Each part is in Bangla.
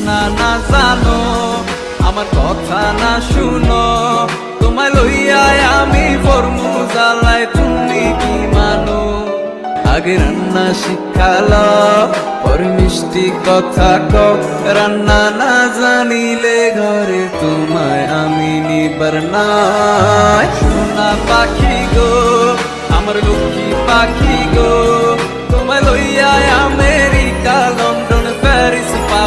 রান্না না জানো, আমার কথা না শুনো। তোমায় লইয়ায় আমি ফরমু জ্বালায় তুমি কি মানো? আগে রান্না শিখালো, পর মিষ্টি কথা কও। রান্না না জানিলে ঘরে তোমায় আমি নিবার সোনা পাখি গো, আমার লক্ষ্মী পাখি গো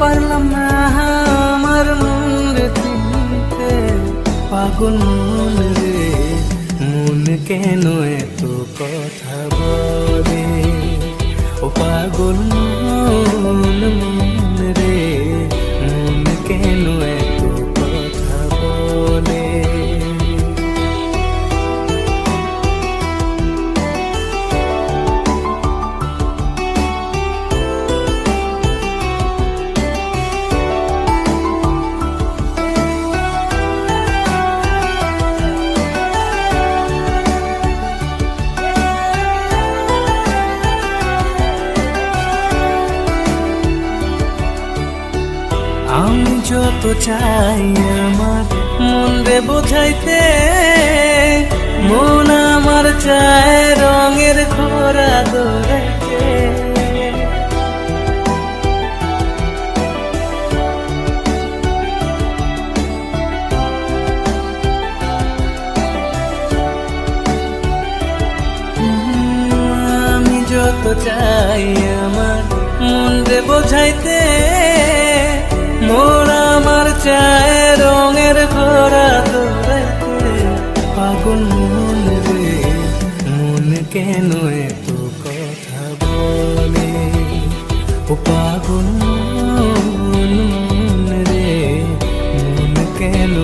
পারলাম না আমার মন রে চিনতে পাগল মন রে, মন কেন এত কথা বলে? ও পাগল মন। যত চাই আমার, মন রে বোঝাইতে। মন আমার চায় রঙের খোরা দৌড়াইতে আমি যত চাই আমার, মন রে বোঝাইতে। পাগল মন রে মন কেন এত কথা বলে? ও পাগল রে মন কেন